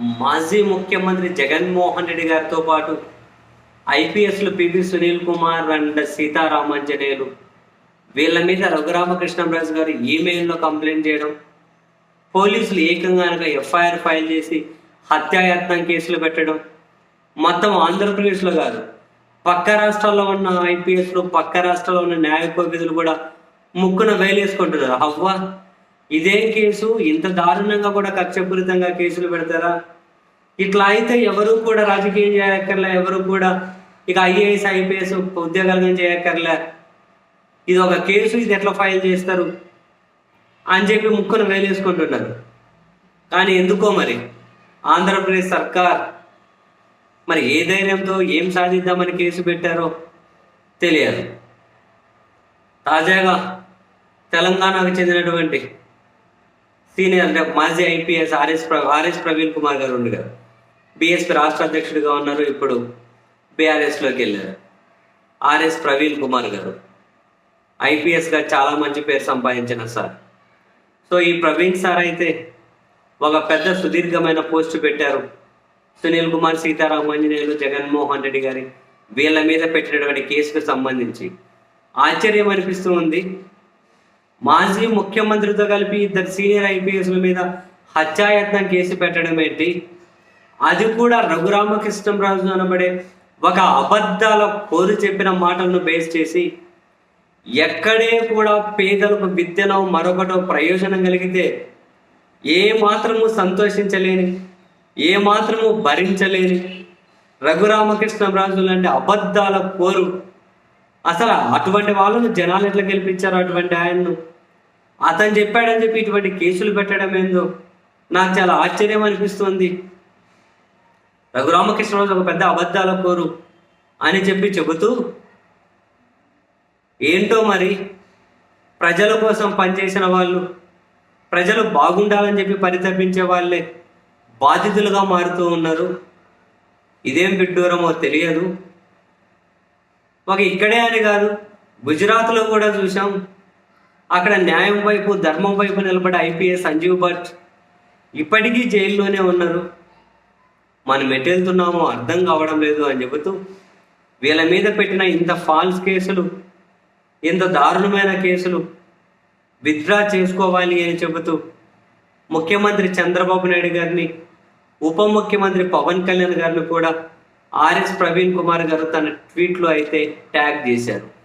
మాజీ ముఖ్యమంత్రి జగన్మోహన్ రెడ్డి గారితో పాటు ఐపీఎస్లు పివి సునీల్ కుమార్ అండ్ సీతారామాంజనేయులు వీళ్ళ మీద రఘురామకృష్ణరాజు గారు ఈమెయిల్లో కంప్లైంట్ చేయడం పోలీసులు ఏకంగా ఎఫ్ఐఆర్ ఫైల్ చేసి హత్యాయత్నం కేసులు పెట్టడం మొత్తం ఆంధ్రప్రదేశ్లో కాదు పక్క రాష్ట్రాల్లో ఉన్న ఐపీఎస్లు పక్క రాష్ట్రాల్లో ఉన్న న్యాయ కోవిధులు కూడా ముక్కున వేలేసుకుంటున్నారు. అవ్వా ఇదే కేసు ఇంత దారుణంగా కూడా కక్షపూరితంగా కేసులు పెడతారా? ఇట్లా అయితే ఎవరు కూడా రాజకీయం చేయక్కర్లే ఎవరు కూడా ఇక ఐఏఎస్ ఐపీఎస్ ఉద్యోగాలు చేయక్కర్లే? ఇది ఒక కేసు ఇది ఎట్లా ఫైల్ చేస్తారు? అని చెప్పి ముక్కును వేలేసుకుంటున్నారు కానీ ఎందుకో మరి? ఆంధ్రప్రదేశ్ సర్కార్ మరి ఏ ధైర్యంతో ఏం సాధిద్దామని కేసు పెట్టారో తెలియదు. తాజాగా తెలంగాణకు చెందినటువంటి సీనియర్ మాజీ ఐపీఎస్ ఆర్ఎస్ ప్ర ఆర్ఎస్ ప్రవీణ్ కుమార్ గారు ఉండగా గారు బీఎస్పీ రాష్ట్ర అధ్యక్షుడిగా ఉన్నారు ఇప్పుడు బీఆర్ఎస్లోకి వెళ్ళారు. ఆర్ఎస్ ప్రవీణ్ కుమార్ గారు. ఐపీఎస్గా చాలా మంచి పేరు సంపాదించిన సార్. సో ఈ ప్రవీణ్ సార్ అయితే ఒక పెద్ద సుదీర్ఘమైన పోస్ట్ పెట్టారు. సునీల్ కుమార్ సీతారామాంజనేయులు జగన్మోహన్ రెడ్డి గారి వీళ్ళ మీద పెట్టినటువంటి కేసుకు సంబంధించి. ఆశ్చర్యం అనిపిస్తూ ఉంది. మాజీ ముఖ్యమంత్రితో కలిపి ఇద్దరు సీనియర్ ఐపీఎస్ల మీద హత్యాయత్నం కేసు పెట్టడం ఏంటి? అది కూడా రఘురామకృష్ణరాజు అనబడే ఒక అబద్ధాల కోరు చెప్పిన మాటలను బేస్ చేసి ఎక్కడే కూడా పేదలకు విద్యలో మరొకటో ప్రయోజనం కలిగితే ఏ మాత్రము సంతోషించలేని ఏ మాత్రము భరించలేని రఘురామకృష్ణరాజు లాంటి అబద్ధాల కోరు అసలు అటువంటి వాళ్ళను జనాలు ఎట్లా గెలిపించారు అటువంటి ఆయన్ను? అతను చెప్పాడని చెప్పి ఇటువంటి కేసులు పెట్టడం ఏందో? నాకు చాలా ఆశ్చర్యం అనిపిస్తుంది. రఘురామకృష్ణరాజు ఒక పెద్ద అబద్ధాల కోరు అని చెప్పి చెబుతూ ఏంటో మరి? ప్రజల కోసం పనిచేసిన వాళ్ళు ప్రజలు బాగుండాలని చెప్పి పరితపించే వాళ్ళే బాధితులుగా మారుతూ ఉన్నారు. ఇదేం విడ్డూరమో తెలియదు. ఒక ఇక్కడే అని కాదు గుజరాత్లో కూడా చూసాం అక్కడ న్యాయం వైపు ధర్మం వైపు నిలబడే ఐపీఎస్ సంజీవ్ భట్ ఇప్పటికీ జైల్లోనే ఉన్నారు. మనం ఎటెళ్తున్నామో అర్థం కావడం లేదు అని చెబుతూ వీళ్ళ మీద పెట్టిన ఇంత ఫాల్స్ కేసులు ఇంత దారుణమైన కేసులు విత్డ్రా చేసుకోవాలి అని చెబుతూ ముఖ్యమంత్రి చంద్రబాబు నాయుడు గారిని ఉప ముఖ్యమంత్రి పవన్ కళ్యాణ్ గారిని కూడా ఆర్ఎస్ ప్రవీణ్ కుమార్ గారు తన ట్వీట్లో అయితే ట్యాగ్ చేశారు.